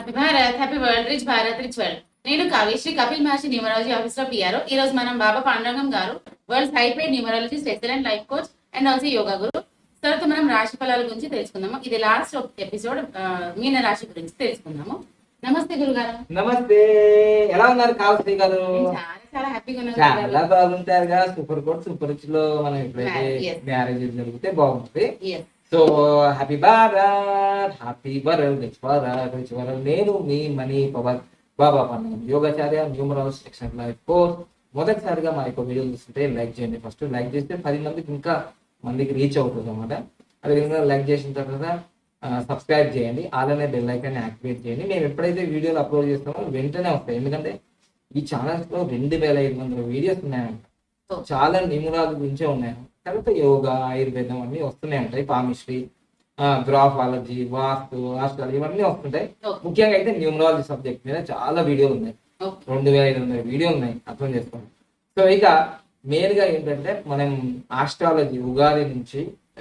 Happy Bharat happy world rich Bharat rich world నేను Kavyasri Kapil Maharshi numerology officer PR ఈ రోజు మనం Baba Pandurangam garu world high paid numerology excellent life coach and also yoga guru తర్వాత మనం రాశి ఫలాల గురించి తెలుసుకుందాము. ఇది లాస్ట్ ఎపిసోడ్ మీన రాశి గురించి తెలుసుకుందాము. నమస్తే గురుగారు. నమస్తే. ఎలా ఉన్నారు కావశ్రీ గారు? చాలా చాలా హ్యాపీగా చాలా గురుగారు. బాగుంటారుగా. సూపర్ కోట్ సూపర్ రిచ్లో మనం ఎప్పుడైతే. మ్యారేజ్ జరిగితే బాగుంటుంది. So happy Bharat happy world rich Bharat rich world నేను మీ మనీ పవర్ బాబా పండుగ. యోగాచార్య న్యూమరాల్ సెక్షన్ లైఫ్ కోర్స్ మొదటిసారిగా మా యొక్క వీడియో చూస్తుంటే లైక్ చేయండి. ఫస్ట్ లైక్ చేస్తే పది మందికి ఇంకా మందికి రీచ్ అవుతుంది అనమాట అదేవిధంగా లైక్ చేసిన తర్వాత సబ్స్క్రైబ్ చేయండి. అలానే బెల్ ఐకాన్ యాక్టివేట్ చేయండి. మేము ఎప్పుడైతే వీడియోలు అప్లోడ్ చేస్తామో వెంటనే వస్తాయి. ఎందుకంటే ఈ ఛానల్స్లో రెండు వేల ఐదు వందల వీడియోస్ ఉన్నాయంట. చాలా నిమురాల గురించే ఉన్నాయి తర్వాత యోగా ఆయుర్వేదం అన్ని వస్తూనే ఉంటాయి పామిస్ట్రీ గ్రాఫాలజీ వాస్తు ఆస్ట్రాలజీ ఇవన్నీ వస్తుంటాయి. ముఖ్యంగా అయితే న్యూమరాలజీ సబ్జెక్ట్ మీద చాలా వీడియోలు ఉన్నాయి. రెండు వేల ఐదు వందల వీడియోలు ఉన్నాయి. అర్థం చేసుకోండి. సో ఇక మెయిన్గా ఏంటంటే మనం ఆస్ట్రాలజీ ఉగాది నుంచి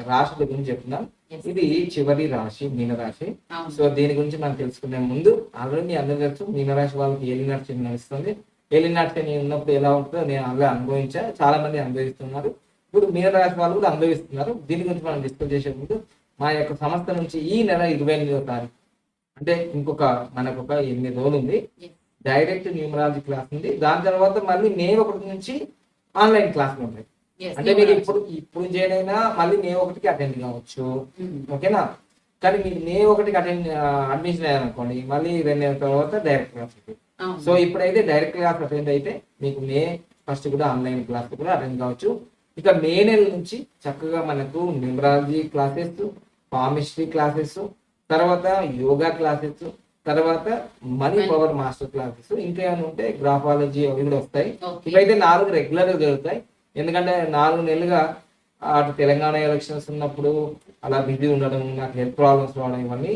రాశుల గురించి చెప్తున్నాం. ఇది చివరి రాశి మీనరాశి. సో దీని గురించి మనం తెలుసుకునే ముందు ఆల్రెడీ అందరూ తెలుసు మీనరాశి వాళ్ళకి ఏలినాటి నడుస్తుంది. ఏలినాటి శని ఉన్నప్పుడు ఎలా ఉంటుందో నేను అలా అనుభవించా. చాలా మంది అనుభవిస్తున్నారు. ఇప్పుడు మీనరాశి వాళ్ళు కూడా అనుభవిస్తున్నారు దీని గురించి మనం డిస్కస్ చేసే ముందు మా యొక్క సంస్థ నుంచి ఈ నెల ఇరవై ఎనిమిదో తారీఖు అంటే ఇంకొక మనకు ఒక ఎనిమిది రోజులు ఉంది. డైరెక్ట్ న్యూమరాలజీ క్లాస్ ఉంది దాని తర్వాత మళ్ళీ మే ఒకటి నుంచి ఆన్లైన్ క్లాసులు ఉంటాయి అంటే మీరు. ఇప్పుడు ఇప్పుడు జాయిన్ అయినా మళ్ళీ మే ఒకటికి అటెండ్ కావచ్చు. ఓకేనా కానీ మీరు మే ఒకటికి అటెండ్ అడ్మిషన్ అయ్యారనుకోండి మళ్ళీ రెండు నెలల తర్వాత డైరెక్ట్ క్లాస్. సో ఇప్పుడైతే డైరెక్ట్ క్లాస్ అటెండ్ అయితే మీకు మే ఫస్ట్ కూడా ఆన్లైన్ క్లాస్ కూడా అటెండ్ కావచ్చు ఇక మే నెల నుంచి చక్కగా మనకు న్యూమరాలజీ క్లాసెస్ పామిస్ట్రీ క్లాసెస్ తర్వాత యోగా క్లాసెస్ తర్వాత మనీ. పవర్ మాస్టర్ క్లాసెస్ ఇంకా ఏమైనా ఉంటే గ్రాఫాలజీ అవి కూడా వస్తాయి. ఇవైతే నాలుగు రెగ్యులర్గా జరుగుతాయి ఎందుకంటే నాలుగు నెలలుగా అటు తెలంగాణ ఎలక్షన్స్ ఉన్నప్పుడు అలా బిజీ ఉండడం నాకు హెల్త్ ప్రాబ్లమ్స్ రావడం ఇవన్నీ.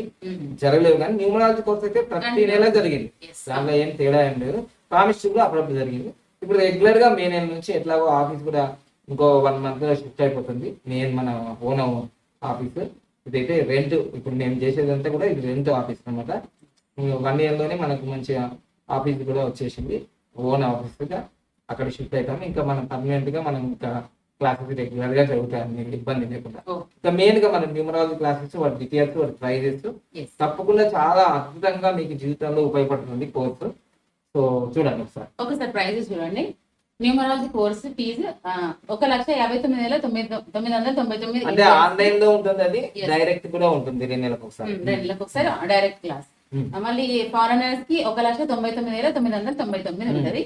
జరగలేవు కానీ న్యూమరాలజీ కోర్స్ అయితే ప్రతి. నెల జరిగింది. దాంట్లో ఏం తేడా ఏం లేదు పామిస్ట్రీ కూడా అప్పుడప్పుడు జరిగింది ఇప్పుడు రెగ్యులర్గా మే నెల నుంచి ఎట్లాగో ఆఫీస్ కూడా ఇంకో వన్ మంత్ షిఫ్ట్ అయిపోతుంది. నేను మన ఓన్ ఆఫీస్ ఇదైతే రెంట్ ఇప్పుడు నేను చేసేదంతా కూడా ఇది రెంట్ ఆఫీస్ అనమాట వన్ ఇయర్లోనే మనకు మంచిగా ఆఫీస్ కూడా వచ్చేసింది. ఓన్ ఆఫీస్గా అక్కడ షిఫ్ట్ అవుతాం ఇంకా మనం పర్మనెంట్గా మనం ఇంకా క్లాసెస్ రెగ్యులర్గా జరుగుతాయి ఇబ్బంది లేకుండా. ఇంకా మెయిన్గా మన న్యూమరాలజీ క్లాసెస్ వాటి డీటెయిల్స్ వాటి ప్రైజెస్. తప్పకుండా చాలా అద్భుతంగా మీకు జీవితంలో ఉపయోగపడుతుంది కోర్సు సో చూడండి ఒకసారి. ఒకసారి ప్రైజెస్ చూడండి. న్యూమరాలజీ కోర్స్ ఫీజు ఒక లక్ష యాభై తొమ్మిది వేల తొమ్మిది తొమ్మిది వందల తొంభై తొమ్మిది అంటే ఆన్లైన్లో ఉంటుంది అది. డైరెక్ట్ కూడా ఉంటుంది రెండు నెలలకు ఒకసారి రెండు నెలలకు ఒకసారి డైరెక్ట్ క్లాస్. మళ్ళీ ఫారెనర్స్కి ఒక లక్ష తొంభై తొమ్మిది వేల తొమ్మిది వందల తొంభై తొమ్మిది. ఉంటది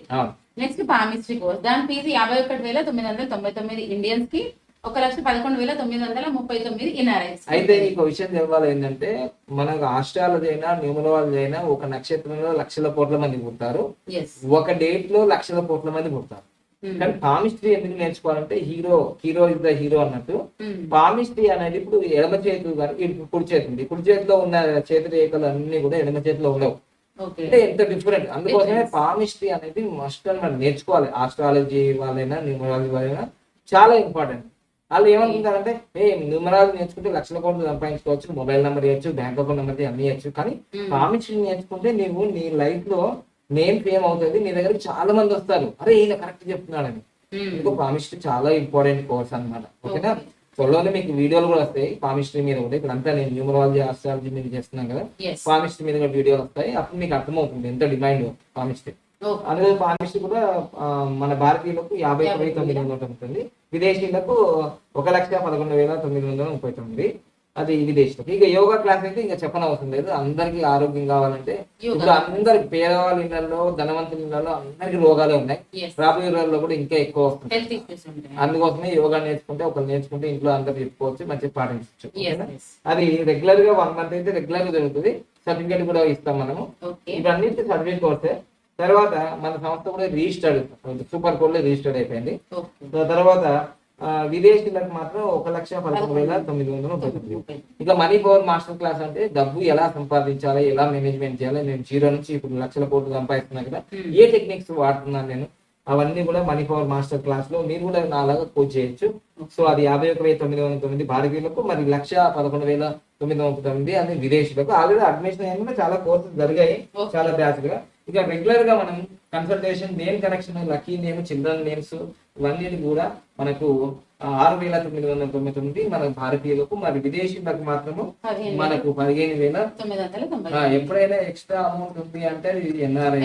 నెక్స్ట్ పామిస్ట్రీ కోర్స్ దాని ఫీజు యాభై ఒకటి వేల తొమ్మిది వందల తొంభై తొమ్మిది ఇండియన్స్కి ఒక లక్ష పదకొండు వేల తొమ్మిది వందల ముప్పై తొమ్మిది ఎన్ఆర్ఐస్ అయితే నీకు విషయం తెలవాలి ఏంటంటే మనకు ఆస్ట్రాలజీ అయినా న్యూమరాలజీ అయినా ఒక నక్షత్రంలో లక్షల కోట్ల మంది పుడతారు. ఒక డేట్లో లక్షల కోట్ల మంది పుడతారు. కానీ పామిస్ట్రీ ఎందుకు నేర్చుకోవాలంటే hero hero is the hero అన్నట్టు. పామిస్ట్రీ అనేది ఇప్పుడు ఎడమ చేతి కానీ కుడి చేతి ఉంది. కుడి చేతిలో ఉన్న చేతి రేఖలు అన్ని కూడా ఎడమ చేతిలో ఉండవు. అంటే ఎంత డిఫరెంట్ అందుకోసమే. పామిస్ట్రీ అనేది మస్ట్ అని మనం నేర్చుకోవాలి. ఆస్ట్రాలజీ వాళ్ళైనా న్యూమరాలజీ వాళ్ళైనా చాలా ఇంపార్టెంట్ వాళ్ళు ఏమనుకుంటారంటే ఏ న్యూమరాలజీ నేర్చుకుంటే లక్షల కోట్లు సంపాదించుకోవచ్చు మొబైల్ నెంబర్ ఇవ్వచ్చు బ్యాంక్ అకౌంట్ నెంబర్ అన్ని ఇవ్వచ్చు కానీ పామిస్ట్రీ నేర్చుకుంటే నీవు నీ లైఫ్లో నేమ్ ఫేమ్ అవుతుంది నీ దగ్గరికి చాలా మంది వస్తారు. అరే ఈయన కరెక్ట్ చెప్తున్నాడని. ఇంకో పామిస్ట్రీ చాలా ఇంపార్టెంట్ కోర్స్ అన్నమాట. ఓకేనా? త్వరలోనే మీకు వీడియోలు కూడా వస్తాయి. పామిస్ట్రీ మీద కూడా ఇప్పుడు అంతా నేను న్యూమరాలజీ ఆస్ట్రాలజీ మీద చేస్తున్నాను కదా. పామిస్ట్రీ మీద కూడా వీడియోలు వస్తాయి. అప్పుడు మీకు అర్థమవుతుంది ఎంత డిమాండ్ పామిస్ట్రీ అందులో పామిస్ట్రీ కూడా మన భారతీయులకు యాభై తొమ్మిది తొమ్మిది వందల ఉంటుంది విదేశీయులకు ఒక లక్ష పదకొండు వేల తొమ్మిది వందల ముప్పై తొమ్మిది అది విదేశీయులకు. ఇక యోగా క్లాస్ అయితే ఇంకా చెప్పనవసరం లేదు అందరికీ ఆరోగ్యం కావాలంటే ఇప్పుడు అందరికి పేదవాళ్ళ ఇళ్ళలో ధనవంతుల ఇళ్ళలో అందరికి రోగాలే ఉన్నాయి. రాబోయే రోజుల్లో కూడా ఇంకా ఎక్కువ వస్తుంది. అందుకోసమే యోగా నేర్చుకుంటే ఒకరు నేర్చుకుంటే ఇంట్లో అందరు చెప్పుకోవచ్చు మంచిగా పాటించవచ్చు. అది రెగ్యులర్గా వన్ మంత్ అయితే రెగ్యులర్గా జరుగుతుంది. సర్టిఫికేట్ కూడా ఇస్తాం మనము. అన్నిటి సర్టిఫికేట్ కోర్సే. తర్వాత మన సంస్థ కూడా రిజిస్టర్డ్ సూపర్ కోడ్లో రిజిస్టర్డ్ అయిపోయింది. తర్వాత ఆ, విదేశీయులకు మాత్రం ఒక లక్ష పదకొండు వేల తొమ్మిది వందల ముప్పై ఇక మనీ పవర్ మాస్టర్ క్లాస్ అంటే డబ్బు ఎలా సంపాదించాలి ఎలా మేనేజ్మెంట్ చేయాలి నేను జీరో నుంచి ఇప్పుడు లక్షల కోట్లు సంపాదిస్తున్నా కదా ఏ టెక్నిక్స్ వాడుతున్నాను నేను? అవన్నీ కూడా మనీ పవర్ మాస్టర్ క్లాస్లో మీరు కూడా నాలాగా కోచ్ చేయొచ్చు. సో అది యాభై ఒక వెయ్యి తొమ్మిది వందల తొమ్మిది భారతీయులకు మరి లక్ష పదకొండు వేల తొమ్మిది వందల తొమ్మిది అని విదేశీయులకు. ఆల్రెడీ అడ్మిషన్ అయిన చాలా కోర్సెస్ జరిగాయి. చాలా బ్యాచ్లుగా ఇక రెగ్యులర్గా మనం consultation name connection lucky name children names ఇవన్నీ కూడా మనకు ఆరు వేల తొమ్మిది వందల తొంభై తొమ్మిది మన భారతీయులకు మరి విదేశీయులకు మాత్రము పదిహేను మనకు పదిహేను వేల తొమ్మిది ఎప్పుడైనా ఎక్స్ట్రా అమౌంట్ ఉంది అంటే ఇది ఎన్ఆర్ఐ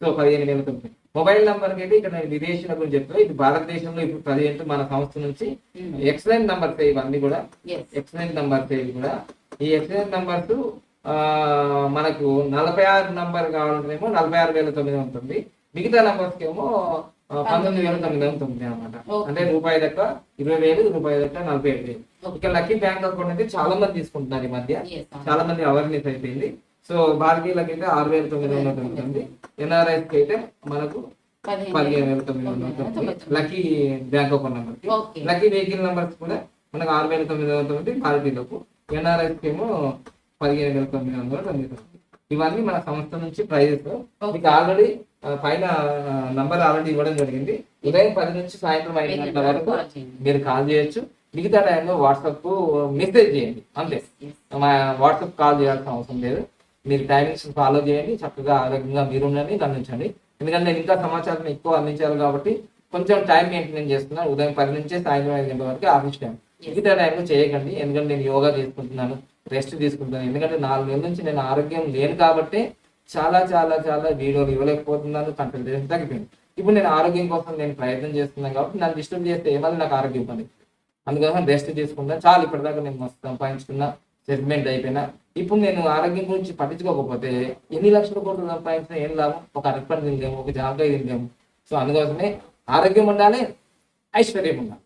సో పదిహేను వేల తొమ్మిది. మొబైల్ నంబర్ అయితే ఇక్కడ నేను విదేశీయుల గురించి చెప్తా ఇది భారతదేశంలో ఇప్పుడు ప్రజెంట్ మన సంస్థ నుంచి ఎక్సలెంట్ నంబర్స్ ఇవన్నీ కూడా ఎక్సలెంట్ నంబర్స్ ఇవి కూడా ఈ ఎక్సలెంట్ నంబర్స్ మనకు నలభై ఆరు నంబర్ కావాలంటేనేమో నలభై ఆరు వేల తొమ్మిది ఉంటుంది. మిగతా నంబర్స్ ఏమో పంతొమ్మిది వేల తొమ్మిది వందల తొమ్మిది అనమాట. అంటే రూపాయి దక్క ఇరవై వేలు రూపాయి దక్క నలభై ఏడు వేలు. ఇక లక్కీ బ్యాంక్ అకౌంట్ అయితే చాలా మంది తీసుకుంటున్నారు ఈ మధ్య. చాలా మంది అవేర్నెస్ అయిపోయింది. సో భారతీయులకి అయితే ఆరు వేల తొమ్మిది వందల తొమ్మిది ఉంది ఎన్ఆర్ఐస్కి అయితే మనకు పదిహేను వేల. తొమ్మిది వందల తొమ్మిది లక్కీ బ్యాంక్ అకౌంట్ నెంబర్కి లక్కీ వెహికల్ నెంబర్స్ కూడా మనకు ఆరు వేల తొమ్మిది వందల తొమ్మిది భారతీయులకు. ఎన్ఆర్ఐస్కి ఏమో పదిహేను వేల తొమ్మిది వందల తొమ్మిది ఇవన్నీ మన సంస్థ నుంచి ప్రైజెస్ మీకు ఆల్రెడీ పైన నంబర్ ఆల్రెడీ ఇవ్వడం జరిగింది. ఉదయం పది నుంచి సాయంత్రం ఐదు గంటల వరకు మీరు కాల్ చేయొచ్చు. మిగతా టైంలో వాట్సాప్ మెసేజ్ చేయండి. అంతే. మా వాట్సాప్ కాల్ చేయాల్సిన అవసరం లేదు. మీరు టైమింగ్స్ ఫాలో చేయండి. చక్కగా ఆరోగ్యంగా మీరు ఉండండి గమనించండి. ఎందుకంటే నేను ఇంకా సమాచారం ఎక్కువ అందించాలి కాబట్టి కొంచెం టైం మెయింటైన్ చేస్తున్నాను ఉదయం పది నుంచి సాయంత్రం ఐదు గంటల వరకు ఆఫీస్ టైం మిగతా టైంలో చేయకండి. ఎందుకంటే నేను యోగా చేసుకుంటున్నాను రెస్ట్ తీసుకుంటున్నాను. ఎందుకంటే నాలుగు నెలల నుంచి నేను ఆరోగ్యం లేను కాబట్టి చాలా చాలా చాలా వీడియోలు ఇవ్వలేకపోతున్నాను కన్సల్టేషన్ తగ్గిపోయింది. ఇప్పుడు నేను ఆరోగ్యం కోసం నేను ప్రయత్నం చేస్తున్నాను కాబట్టి నన్ను డిస్టర్బ్ చేస్తే ఏమన్నా నాకు ఆరోగ్యం ఇబ్బంది అందుకోసం రెస్ట్ తీసుకుంటా చాలు. ఇప్పటిదాకా నేను మస్తు సంపాదించుకున్నా సెటిల్మెంట్ అయిపోయినా. ఇప్పుడు నేను ఆరోగ్యం గురించి పట్టించుకోకపోతే ఎన్ని లక్షల కోట్లు సంపాదించినా ఏం లాభం? ఒక అరపడి తిందాము ఒక జామకాయ తిందాము. సో అందుకోసమే ఆరోగ్యం ఉండాలి ఐశ్వర్యం ఉండాలి.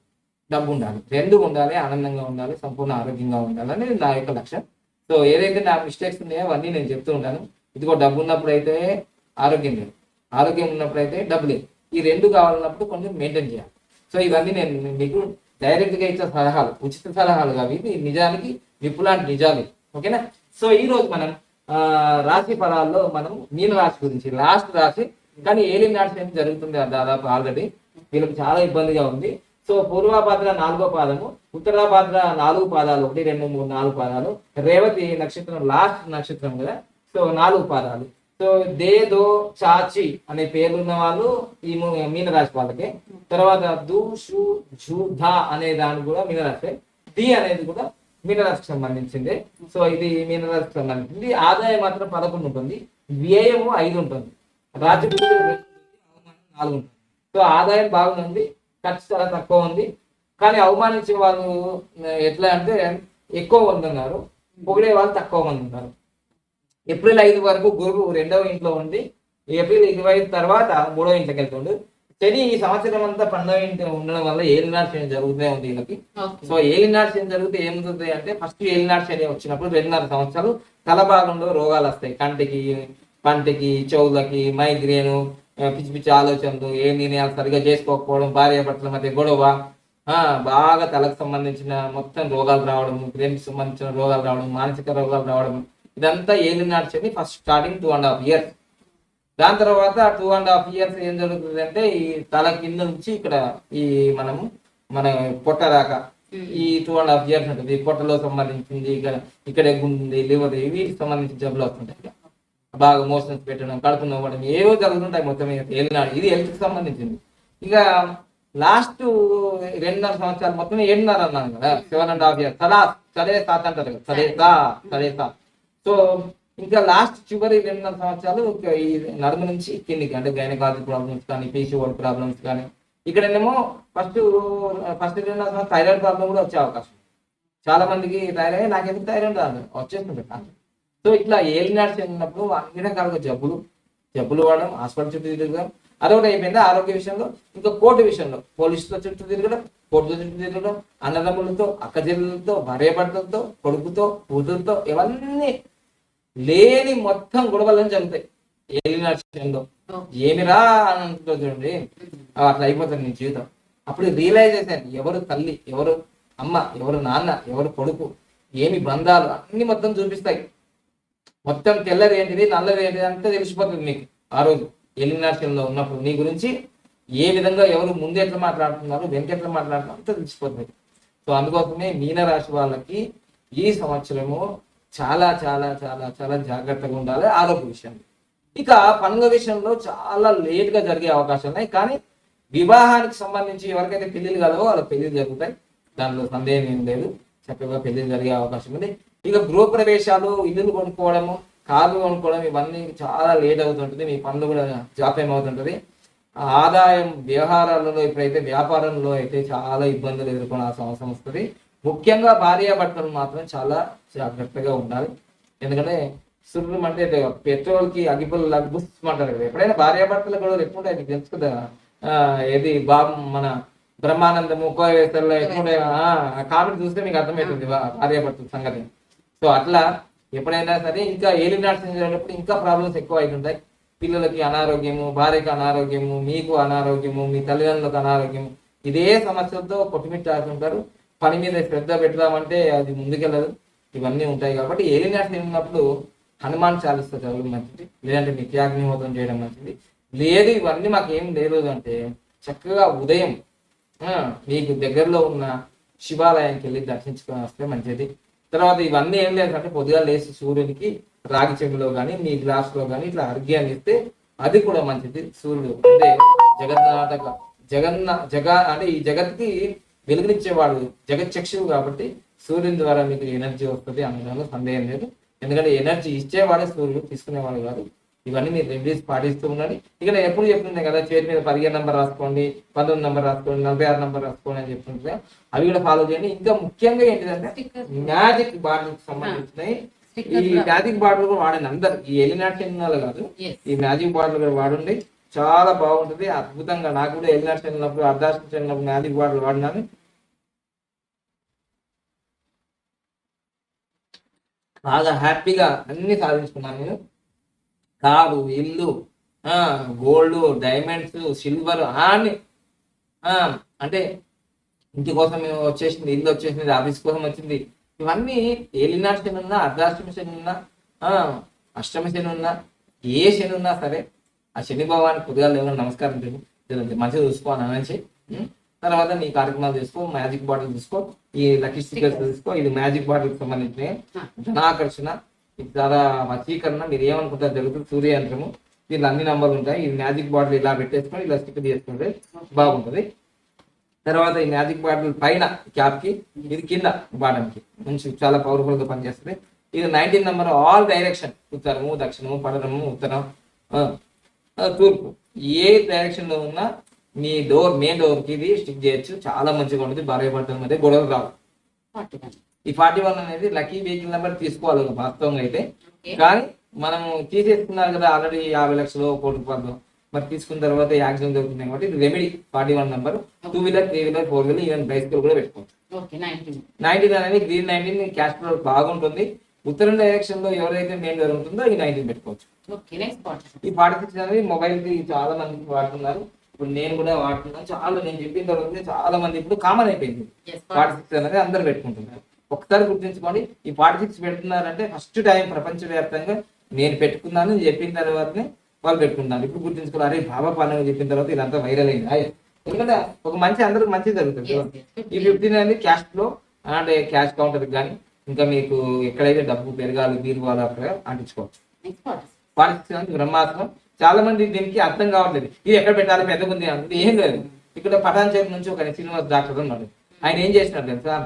డబ్బు ఉండాలి రెండు ఉండాలి ఆనందంగా ఉండాలి సంపూర్ణ ఆరోగ్యంగా ఉండాలి అనేది నా యొక్క లక్ష్యం. సో ఏదైతే నా మిస్టేక్స్ ఉన్నాయో అవన్నీ నేను చెప్తూ ఉంటాను. ఇదిగో డబ్బు ఉన్నప్పుడు అయితే ఆరోగ్యం లేదు. ఆరోగ్యం ఉన్నప్పుడు అయితే డబ్బు లేదు. ఈ రెండు కావాలన్నప్పుడు కొంచెం మెయింటైన్ చేయాలి. సో ఇవన్నీ నేను మీకు డైరెక్ట్గా ఇచ్చే సలహాలు ఉచిత సలహాలు కావు. ఇది నిజానికి నిపులాంటి నిజాలు ఓకేనా? సో ఈ రోజు మనం రాశి ఫలాల్లో మనం మీన రాశి గురించి లాస్ట్ రాశి. కానీ ఏలిన రాశి ఏం జరుగుతుంది? దాదాపు ఆల్రెడీ వీళ్ళకి చాలా ఇబ్బందిగా ఉంది. సో పూర్వాభాద్ర నాలుగో పాదము ఉత్తరాభాద్ర నాలుగు పాదాలు ఒకటి రెండు మూడు నాలుగు పాదాలు రేవతి నక్షత్రం లాస్ట్ నక్షత్రం కదా సో నాలుగు పాదాలు. సో దే దో చాచి అనే పేర్లు ఉన్న వాళ్ళు ఈ మీనరాశి వాళ్ళకి. తర్వాత దు షు ధ అనే దాని కూడా మీనరాశి. ది అనేది కూడా మీనరాశికి సంబంధించింది. సో ఇది మీనరాశికి సంబంధించింది. ఆదాయం మాత్రం పదకొండు ఉంటుంది. వ్యయము ఐదు ఉంటుంది. రాజకీయ నాలుగు ఉంటుంది. సో ఆదాయం బాగుంది ఖర్చు చాలా తక్కువ ఉంది. కానీ అవమానించే వాళ్ళు ఎట్లా అంటే ఎక్కువ మంది ఉన్నారు. పొగిడే వాళ్ళు తక్కువ మంది ఉన్నారు. ఏప్రిల్ ఐదు వరకు గురువు రెండవ ఇంట్లో ఉండి ఏప్రిల్ ఇరవై ఐదు తర్వాత మూడవ ఇంట్లోకి వెళ్తుండు. శని ఈ సంవత్సరం అంతా పన్నెండవ ఇంటి ఉండడం వల్ల ఏలినాడు శని జరుగుతూనే ఉంది వీళ్ళకి సో ఏలినాడు శని జరిగితే ఏమవుతుంది అంటే ఫస్ట్ ఏలినాడు శని వచ్చినప్పుడు రెండున్నర సంవత్సరాలు తల భాగంలో రోగాలు వస్తాయి. కంటికి పంటికి చెవులకి మైగ్రేను పిచ్చి పిచ్చి ఆలోచనలు ఏ నిర్ణయాలు సరిగా చేసుకోకపోవడం భార్య భర్తల మధ్య గొడవ ఆ, బాగా తలకు సంబంధించిన మొత్తం రోగాలు రావడం బ్రెయిన్కి సంబంధించిన రోగాలు రావడం మానసిక రోగాలు రావడం ఇదంతా ఏలినాడు Shani first starting two and half years దాని తర్వాత టూ అండ్ హాఫ్ ఇయర్స్ ఏం జరుగుతుంది అంటే ఈ తల కింద నుంచి ఇక్కడ ఈ మనము మన పొట్ట దాకా ఈ టూ అండ్ హాఫ్ ఇయర్స్ ఉంటుంది. ఈ పొట్టలో సంబంధించింది ఇక్కడ ఇక్కడ ఉంది లివర్ వీటికి సంబంధించిన జబ్బులు వస్తుంటాయి. బాగా మోషన్స్ పెట్టడం కడుపు నవ్వడం ఏవో జరుగుతుంటాయి మొత్తం మీద ఏలినాడు. ఇది హెల్త్కి సంబంధించింది. ఇక లాస్ట్ రెండున్నర సంవత్సరాలు మొత్తం ఏడున్నర అన్నాను కదా. సెవెన్ అండ్ హాఫ్ ఇయర్ సదా సరే సాత్ అంటారు కదా. సరే సరే స సో ఇంకా లాస్ట్ చివరి రెండున్నర సంవత్సరాలు ఈ నడుము నుంచి కిందికి అంటే గైనకాలజీ ప్రాబ్లమ్స్ కానీ పీసీఓడి ప్రాబ్లమ్స్ కానీ ఇక్కడనేమో ఫస్ట్ ఫస్ట్ రెండున్నర సంవత్సరం థైరాయిడ్ ప్రాబ్లం కూడా వచ్చే అవకాశం. చాలా మందికి థైరాయిడ్ నాకు ఎందుకు థైరాయిడ్ రాదు. వచ్చేస్తుంది సో ఇట్లా ఏలినాడ్స్ ఉన్నప్పుడు అన్ని రకాలుగా జబ్బులు జబ్బులు వాడడం హాస్పిటల్ చుట్టూ తిరగడం. అదొకటి అయిపోయింది. ఆరోగ్య విషయంలో ఇంకా కోర్టు విషయంలో. పోలీసుల చుట్టూ తిరగడం కోర్టు చుట్టూ తిరగడం అన్నదమ్ములతో అక్కజల్లులతో భార్య భర్తలతో కొడుకుతో కూతురుతో ఇవన్నీ లేని మొత్తం గొడవలను జరుగుతాయి. ఏలినాడు విషయంలో. ఏమిరా అని అంటుందో చూడండి. అట్లా అయిపోతుంది నీ జీవితం. అప్పుడు రియలైజ్ చేశాను ఎవరు తల్లి ఎవరు అమ్మ ఎవరు నాన్న ఎవరు కొడుకు ఏమి బంధాలు అన్ని మొత్తం చూపిస్తాయి. మొత్తం తెల్లది ఏంటిది నల్లది ఏంటిది అంతా తెలిసిపోతుంది మీకు. ఆ రోజు ఎలిమినేషన్లో ఉన్నప్పుడు నీ గురించి ఏ విధంగా ఎవరు ముందు ఎట్లా మాట్లాడుతున్నారు వెనక ఎట్లా మాట్లాడుతున్నారు అంతా తెలిసిపోతుంది సో అందుకోసమే మీనరాశి వాళ్ళకి ఈ సంవత్సరము చాలా చాలా చాలా చాలా జాగ్రత్తగా ఉండాలి ఆరోగ్య విషయం ఇక పండుగ విషయంలో చాలా లేట్గా జరిగే అవకాశాలు ఉన్నాయి. కానీ వివాహానికి సంబంధించి ఎవరికైతే పెళ్ళిళ్ళు కలవో వాళ్ళ పెళ్ళిళ్ళు జరుగుతాయి. దాంట్లో సందేహం ఏం లేదు. చక్కగా పెళ్ళిళ్ళు జరిగే అవకాశం ఉంది. ఇక గృహప్రవేశాలు ఇల్లు ఇల్లులు కొనుక్కోవడము కార్లు కొనుక్కోవడం ఇవన్నీ చాలా లేట్ అవుతుంటుంది. మీ పనులు కూడా జాప్యం అవుతుంటుంది ఆదాయం వ్యవహారాలలో ఇప్పుడైతే వ్యాపారంలో అయితే చాలా ఇబ్బందులు ఎదుర్కొనాల్సిన అవసరం వస్తుంది. ముఖ్యంగా భార్యాభర్తలు మాత్రం చాలా జాగ్రత్తగా ఉండాలి. ఎందుకంటే సుర్రం అంటే పెట్రోల్కి అగిపుల్ లగ్గుమంటారు కదా. ఎప్పుడైనా భార్యాభర్తలు కూడా ఎప్పుడు నీకు తెలుసు కదా. ఏది బాబు మన బ్రహ్మానందము కోవేశ్వర్లో ఎప్పుడు కామెడీ చూస్తే మీకు అర్థమవుతుంది భార్యాభర్తల సంగతి. సో అట్లా ఎప్పుడైనా సరే ఇంకా ఏలి జరిగినప్పుడు ఇంకా ప్రాబ్లమ్స్ ఎక్కువ అవుతుంటాయి పిల్లలకి అనారోగ్యము భార్యకి అనారోగ్యము మీకు అనారోగ్యము మీ తల్లిదండ్రులకు అనారోగ్యము ఇదే సమస్యలతో కొట్టుమిట్టాడుతుంటారు. పని మీద శ్రద్ధ పెడదామంటే అది ముందుకెళ్ళదు. ఇవన్నీ ఉంటాయి కాబట్టి ఏలినాడు ఉన్నప్పుడు హనుమాన్ చాలిస్తా చదవడం మంచిది లేదంటే నిత్యాగ్నిహోతం చేయడం మంచిది. లేదు ఇవన్నీ మాకు ఏం లేదు అంటే చక్కగా ఉదయం మీకు దగ్గరలో ఉన్న శివాలయానికి వెళ్ళి దర్శించుకొని వస్తే మంచిది. తర్వాత ఇవన్నీ ఏం లేదు అంటే పొద్దుగా లేచి సూర్యునికి రాగి చెవిలో కానీ మీ గ్లాస్లో కానీ ఇట్లా అర్ఘ్యాన్ని ఇస్తే అది కూడా మంచిది సూర్యుడు. అంటే జగన్నాటక జగన్న జగ అంటే ఈ జగత్కి వెలుగునిచ్చేవాడు జగత్ చక్షువు కాబట్టి సూర్యుని ద్వారా మీకు ఎనర్జీ వస్తుంది అనడంలో సందేహం లేదు. ఎందుకంటే ఎనర్జీ ఇచ్చేవాడే సూర్యుడు తీసుకునేవాడు కాదు. ఇవన్నీ మీరు రెమెడీస్ పాటిస్తూ ఉండండి. ఇక నేను ఎప్పుడు చెప్తుండే కదా చేతి మీద పదిహేను నెంబర్ రాసుకోండి పంతొమ్మిది నెంబర్ రాసుకోండి నలభై ఆరు నెంబర్ రాసుకోండి అని చెప్తుంటే అవి కూడా ఫాలో చేయండి. ఇంకా ముఖ్యంగా ఏంటిదంటే. మ్యాజిక్ బాటిల్ సంబంధించినవి. ఈ. మ్యాజిక్ బాటిల్ కూడా వాడండి అందరు. ఈ ఎలినాట్ వాళ్ళు కాదు. ఈ మ్యాజిక్ బాటిల్ కూడా వాడండి. చాలా బాగుంటుంది. అద్భుతంగా నాకు కూడా ఎలినాట్ వెళ్ళినప్పుడు అర్ధాష్టం వెళ్ళినప్పుడు మ్యాజిక్ బాటిల్ వాడినాను. బాగా హ్యాపీగా అన్ని సాధించుకున్నాను నేను. కారు ఇల్లు గోల్డ్ డైమండ్స్ సిల్వర్ అన్ని ఆ, అంటే ఇంటి కోసం వచ్చేసింది ఇల్లు వచ్చేసింది ఆఫీస్ కోసం వచ్చింది ఇవన్నీ ఏలినాటి శని ఉన్నా అర్ధాష్టమి శని ఉన్నా ఆ, అష్టమి శని ఉన్నా ఏ శని ఉన్నా సరే ఆ శని భగవానికి పొద్దుగా లేవు నమస్కారం చేయండి మంచిగా చూసుకో అని అనేసి? తర్వాత నీ కార్యక్రమాలు తీసుకో మ్యాజిక్ బాటిల్ తీసుకో ఈ లక్కీ స్టిక్కర్స్ తీసుకో ఇది మ్యాజిక్ బాటిల్ సంబంధించినవి ఆ. ధనాకర్షణ చాలా వశీకరణ మీరు ఏమనుకుంటారు జరుగుతుంది? సూర్య యంత్రము దీనిలో అన్ని నంబర్లు ఉంటాయి. ఈ మ్యాజిక్ బాటిల్ ఇలా పెట్టేసుకొని ఇలా స్టిక్ చేసుకుంటే బాగుంటుంది. తర్వాత ఈ మ్యాజిక్ బాటిల్ పైన క్యాప్కి ఇది కింద బాటంకి కి మంచి చాలా పవర్ఫుల్గా పనిచేస్తుంది. ఇది నైన్టీన్ నెంబర్ ఆల్ డైరెక్షన్ ఉత్తరము దక్షిణము పడనము ఉత్తరం తూర్పు. ఏ డైరెక్షన్లో ఉన్నా మీ డోర్ మెయిన్ డోర్కి ఇది స్టిక్ చేయొచ్చు. చాలా మంచిగా ఉంటుంది. భార్య భర్తల మధ్య గొడవలు రావు. ఈ ఫార్టీ వన్ అనేది లక్కీ వెహికల్ నెంబర్ తీసుకోవాలి వాస్తవంగా అయితే. కానీ మనం తీసేసుకున్నారు కదా ఆల్రెడీ యాభై లక్షలు కోటి రూపాయలు. మరి తీసుకున్న తర్వాత యాక్సిడెంట్ జరుగుతుంది కాబట్టి ఇది remedy forty one number. Two wheeler three wheeler four wheeler even bicycle కూడా పెట్టుకోవచ్చు. నైన్టీన్ అనేది గ్రీన్ నైన్టీన్ క్యాష్ ఫ్లో బాగుంటుంది. ఉత్తరం డైరెక్షన్లో ఎవరైతే మెయిన్ జరుగుతుందో ఈ నైన్టీన్ పెట్టుకోవచ్చు. ఈ ఫార్టీ సిక్స్ అనేది మొబైల్కి చాలా మంది వాడుతున్నారు. ఇప్పుడు నేను కూడా వాడుతున్నాను. చాలా నేను చెప్పిన తర్వాత చాలా మంది ఇప్పుడు కామన్ అయిపోయింది. ఫార్టీ సిక్స్ అనేది అందరు పెట్టుకుంటున్నారు. ఒకసారి గుర్తుంచుకోండి ఈ ఫార్టీ సిక్స్ పెడుతున్నారంటే ఫస్ట్ టైం ప్రపంచవ్యాప్తంగా నేను పెట్టుకున్నాను అని చెప్పిన తర్వాతనే వాళ్ళు పెట్టుకున్నారు ఇప్పుడు గుర్తుంచుకోవాలి అరే బాబా పండుగ చెప్పిన తర్వాత ఇదంతా వైరల్ అయింది. ఎందుకంటే ఒక మంచి అందరికి మంచి జరుగుతుంది. ఈ ఫిఫ్టీన్ అనేది క్యాష్ ఫ్లో అంటే క్యాష్ కౌంటర్ కానీ ఇంకా మీకు ఎక్కడైతే డబ్బు పెరగాలి బీరువాలు అక్కడ అంటించుకోవచ్చు. అనేది బ్రహ్మాస్త్రం. చాలా మంది దీనికి అర్థం కావట్లేదు. ఇది ఎక్కడ పెట్టాలి పెద్దగా ఉంది అంటే ఏం లేదు. ఇక్కడ పటాన్ చెరువు నుంచి ఒక శ్రీనివాస్ డాక్టర్ ఉన్నాడు. ఆయన ఏం చేసినాడు తెలుసా?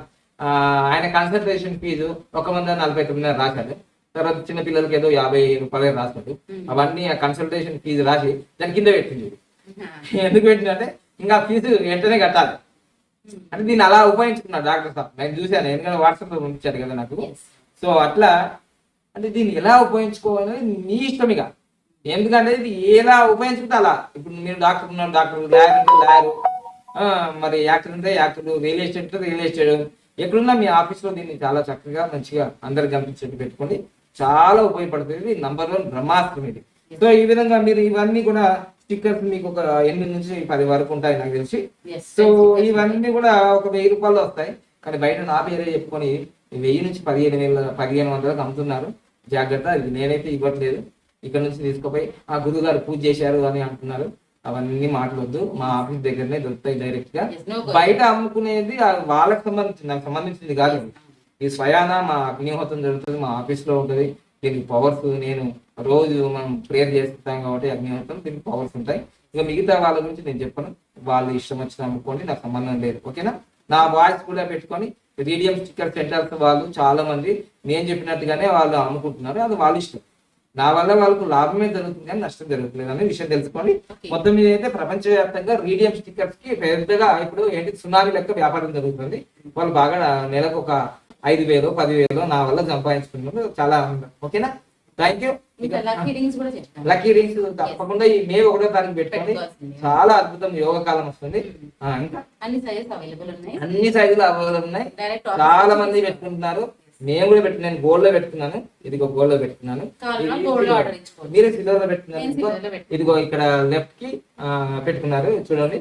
ఆయన కన్సల్టేషన్ ఫీజు ఒక వంద నలభై తొమ్మిది రాశాడు. తర్వాత చిన్న పిల్లలకి ఏదో యాభై రూపాయలు రాశాడు. అవన్నీ ఆ కన్సల్టేషన్ ఫీజు రాసి దాని కింద పెట్టింది. ఎందుకు పెట్టిందంటే ఇంకా ఫీజు వెంటనే కట్టాలి. అంటే దీన్ని అలా ఉపయోగించుకున్నాడు డాక్టర్ సార్ నేను చూశాను ఎందుకంటే వాట్సాప్లో పంపించారు కదా నాకు. సో అట్లా అంటే దీన్ని ఎలా ఉపయోగించుకోవాలనేది నీ ఇష్టం ఇక. ఎందుకంటే ఇది ఎలా ఉపయోగించుకుంటే అలా. ఇప్పుడు మీరు డాక్టర్ ఉన్నారు డాక్టర్ లాయర్ అంటే లాయర్ మరి యాక్టర్ అంటే actor real estate real estate. ఎక్కడున్నా మీ ఆఫీస్లో దీన్ని చాలా చక్కగా మంచిగా అందరు కనిపించేట్టు పెట్టుకోండి. చాలా ఉపయోగపడుతుంది. ఇది నంబర్ వన్ బ్రహ్మాస్త్రం ఇది. సో ఈ విధంగా మీరు ఇవన్నీ కూడా స్టిక్కర్స్ మీకు ఒక ఎనిమిది నుంచి పది వరకు ఉంటాయి నాకు తెలిసి. సో ఇవన్నీ కూడా ఒక వెయ్యి రూపాయలు వస్తాయి. కానీ బయట నా పేరే చెప్పుకొని వెయ్యి నుంచి పదిహేను వేల పదిహేను వందలకు అమ్ముతున్నారు. జాగ్రత్త ఇది నేనైతే ఇవ్వట్లేదు. ఇక్కడ నుంచి తీసుకుపోయి ఆ గురువు గారు పూజ చేశారు అని అంటున్నారు. అవన్నీ మాట్లాడొద్దు. మా ఆఫీస్ దగ్గరనే దొరుకుతాయి డైరెక్ట్గా. బయట అమ్ముకునేది వాళ్ళకి సంబంధించింది నాకు సంబంధించింది కాదు. ఈ స్వయాన మా అగ్నిహోత్రం జరుగుతుంది మా ఆఫీస్లో ఉంటుంది. దీనికి పవర్స్ నేను రోజు మనం ప్రేయర్ చేస్తాం కాబట్టి అగ్నిహోత్రం దీనికి పవర్స్ ఉంటాయి. ఇక మిగతా వాళ్ళ గురించి నేను చెప్పను. వాళ్ళు ఇష్టం వచ్చిన అమ్ముకోండి నాకు సంబంధం లేదు. ఓకేనా? నా వాయిస్ కూడా పెట్టుకొని రీడియం స్టిక్కర్ సెంటర్స్ వాళ్ళు చాలా మంది నేను చెప్పినట్టుగానే వాళ్ళు అమ్ముకుంటున్నారు. అది వాళ్ళ ఇష్టం. నా వల్ల వాళ్ళకు లాభమే జరుగుతుంది కానీ నష్టం జరుగుతుంది అనే విషయం తెలుసుకోండి. మొత్తం మీద అయితే ప్రపంచవ్యాప్తంగా రీడియం స్టిక్కర్స్కి పెద్దగా ఇప్పుడు ఏంటి సునామీ లెక్క వ్యాపారం జరుగుతుంది. వాళ్ళు బాగా నెలకు ఒక ఐదు వేలు పదివేలు నా వల్ల సంపాదించుకున్నారు. చాలా ఆనందం. ఓకేనా థ్యాంక్ యూ లక్కీ రింగ్స్ తప్పకుండా ఈ మే ఒకటో తారీఖు పెట్టుకోండి పెట్టుకోవాల్సింది. చాలా అద్భుతం యోగ కాలం వస్తుంది ఇంకా? అన్ని సైజెస్ అవైలబుల్ ఉన్నాయి. అన్ని సైజులు అవైలబుల్ ఉన్నాయి. చాలా మంది పెట్టుకుంటున్నారు. నేను కూడా పెట్టుకున్నాను గోల్డ్లో పెట్టుకున్నాను ఇదిగో గోల్డ్లో పెట్టుకున్నాను. మీరే సిల్వర్లో నేను పెట్టుకున్నారు. ఇదిగో ఇక్కడ లెఫ్ట్కి పెట్టుకున్నారు చూడండి.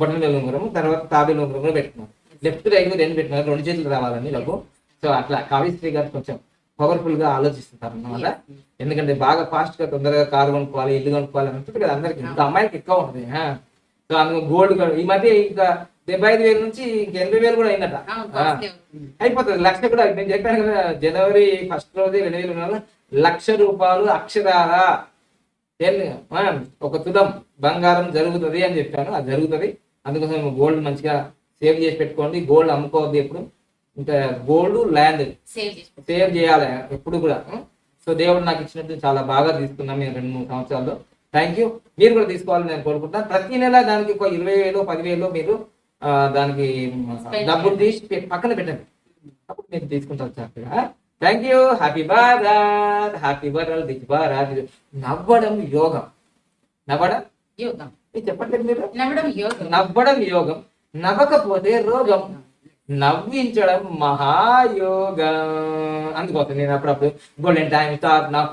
బొట్టల ఉంగరం తర్వాత తాబేలు ఉంగరం కూడా పెట్టుకున్నారు. లెఫ్ట్ రైట్ రెండు పెట్టినారు రెండు చేతులు రావాలని నాకు. సో అట్లా కావ్యశ్రీ గారు కొంచెం పవర్ఫుల్గా ఆలోచిస్తుంటారు అన్నమాట. ఎందుకంటే బాగా ఫాస్ట్గా తొందరగా కారు కొనుక్కోవాలి ఇల్లు కొనుక్కోవాలి అని కదా అందరికి ఇంకా అమ్మాయిలకి ఎక్కువ ఉంటుంది. సో అందులో గోల్డ్ ఈ మధ్య ఇంకా డెబ్బై ఐదు వేల నుంచి ఇంకా ఎనభై వేలు కూడా అయిందట. అయిపోతుంది. లక్ష కూడా నేను చెప్పాను కదా జనవరి ఫస్ట్ రోజు రెండు వేల నాలుగు లక్ష రూపాయలు అక్షరాల. ఒక తులం బంగారం జరుగుతుంది అని చెప్పాను. అది జరుగుతుంది. అందుకోసం గోల్డ్ మంచిగా సేవ్ చేసి పెట్టుకోండి. గోల్డ్ అమ్ముకోవద్దు ఎప్పుడు. ఇంకా గోల్డ్ ల్యాండ్ సేవ్ చేయాలి ఎప్పుడు కూడా. సో దేవుడు నాకు ఇచ్చినట్టు చాలా బాగా తీసుకున్నాం నేను రెండు మూడు సంవత్సరాల్లో. థ్యాంక్ యూ మీరు కూడా తీసుకోవాలని నేను కోరుకుంటున్నాను. ప్రతి నెల దానికి ఒక ఇరవై వేలు పదివేలు మీరు దానికి డబ్బులు తీసి పక్కన పెట్టండి అప్పుడు మీరు తీసుకుంటారు చక్కగా thank you happy Bharat happy Bharat దిక్ Bharat నవ్వడం యోగం నవ్వడం యోగం చెప్పట్లేదు మీరు నవ్వడం యోగం నవ్వడం యోగం నవ్వకపోతే రోగం నవ్వించడం మహాయోగం అందుకోసం నేను అప్పుడప్పుడు గోల్డెన్ టైం స్టార్ నవ్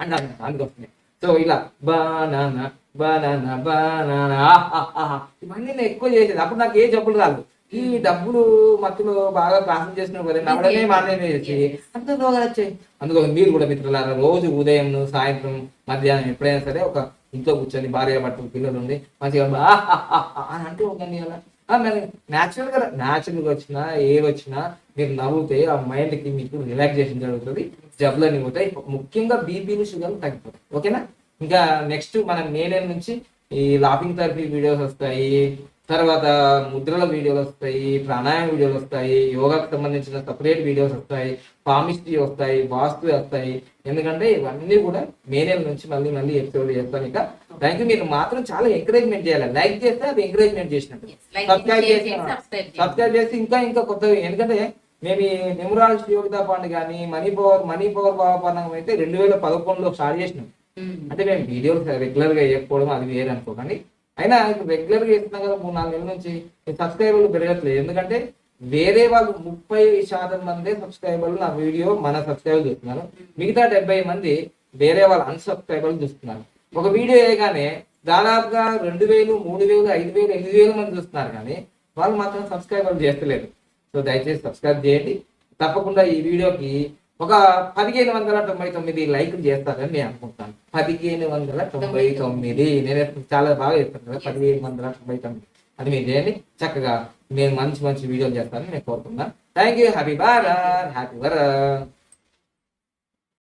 అంటాను అందుకోసం సో ఇలా బానానా బానానా బానానా ఇవన్నీ నేను ఎక్కువ చేసేది. అప్పుడు నాకు ఏ జబ్బులు రాదు ఈ డబ్బులు మత్తులో బాగా క్లాసులు చేసిన కదా నవ్వడమే మానేది చేసి అంత రోగాలు వచ్చాయి. అందుకోసం మీరు కూడా మిత్రులారా రోజు ఉదయం సాయంత్రం మధ్యాహ్నం ఎప్పుడైనా సరే ఒక ఇంట్లో కూర్చొని భార్య భర్తలు పిల్లలు ఉండి మంచిగా అని అంటూ ఉండండి అలా. మరి న్యాచురల్గా న్యాచురల్గా వచ్చినా ఏ వచ్చినా మీరు నవ్వుతే ఆ మైండ్కి మీకు రిలాక్సేషన్ జరుగుతుంది జబ్బులు అని పోతాయి. ముఖ్యంగా బీపీలు షుగర్ తగ్గిపోతాయి. ఓకేనా ఇంకా నెక్స్ట్ మన మేనే నుంచి ఈ లాఫింగ్ థెరపీ వీడియోస్ వస్తాయి తర్వాత ముద్రల వీడియోలు వస్తాయి ప్రాణాయామ వీడియోలు వస్తాయి యోగాకు సంబంధించిన సపరేట్ వీడియోస్ వస్తాయి. పామిస్ట్రీ వస్తాయి వాస్తు వస్తాయి. ఎందుకంటే ఇవన్నీ కూడా మే నెల నుంచి మళ్ళీ మళ్ళీ ఎపిసోడ్ చేస్తాను ఇక. యూ మీరు మాత్రం చాలా ఎంకరేజ్మెంట్ చేయాలి. లైక్ చేస్తే అది ఎంకరేజ్మెంట్ చేసినట్టు. సబ్స్క్రైబ్ చేసి. సబ్స్క్రైబ్ చేసి ఇంకా ఇంకా కొత్త ఎందుకంటే మేము ఈ న్యూమరాలజీ యోగితా పండు కానీ money power money power Baba పండుగ అయితే రెండు వేల పదకొండులో స్టార్ట్ చేసినాం. ఉమ్. అంటే మేము వీడియోలు రెగ్యులర్గా చేయకపోవడం అది వేరే అనుకోకండి. అయినా రెగ్యులర్గా చేస్తున్నాం కదా మూడు నాలుగు నెలల నుంచి. సబ్స్క్రైబర్లు పెరగట్లేదు. ఎందుకంటే వేరే వాళ్ళు ముప్పై శాతం మంది సబ్స్క్రైబర్లు నా వీడియో మన సబ్స్క్రైబర్ చూస్తున్నారు. మిగతా డెబ్బై మంది వేరే వాళ్ళ అన్సబ్స్క్రైబర్లు చూస్తున్నారు. ఒక వీడియో వేయగానే దాదాపుగా రెండు వేలు మూడు వేలు ఐదు వేలు ఎనిమిది వేలు మంది చూస్తున్నారు కానీ వాళ్ళు మాత్రం సబ్స్క్రైబర్లు చేస్తలేరు సో దయచేసి సబ్స్క్రైబ్ చేయండి. తప్పకుండా ఈ వీడియోకి ఒక పదిహేను వందల తొంభై తొమ్మిది లైక్లు చేస్తారని నేను అనుకుంటాను పదిహేను వందల తొంభై తొమ్మిది. నేను చాలా బాగా చెప్తాను కదా పదిహేను వందల తొంభై తొమ్మిది. అది మీరు చేయండి. చక్కగా నేను మంచి మంచి వీడియోలు చేస్తానని నేను కోరుకుంటున్నాను thank you happy Bharat happy Bharat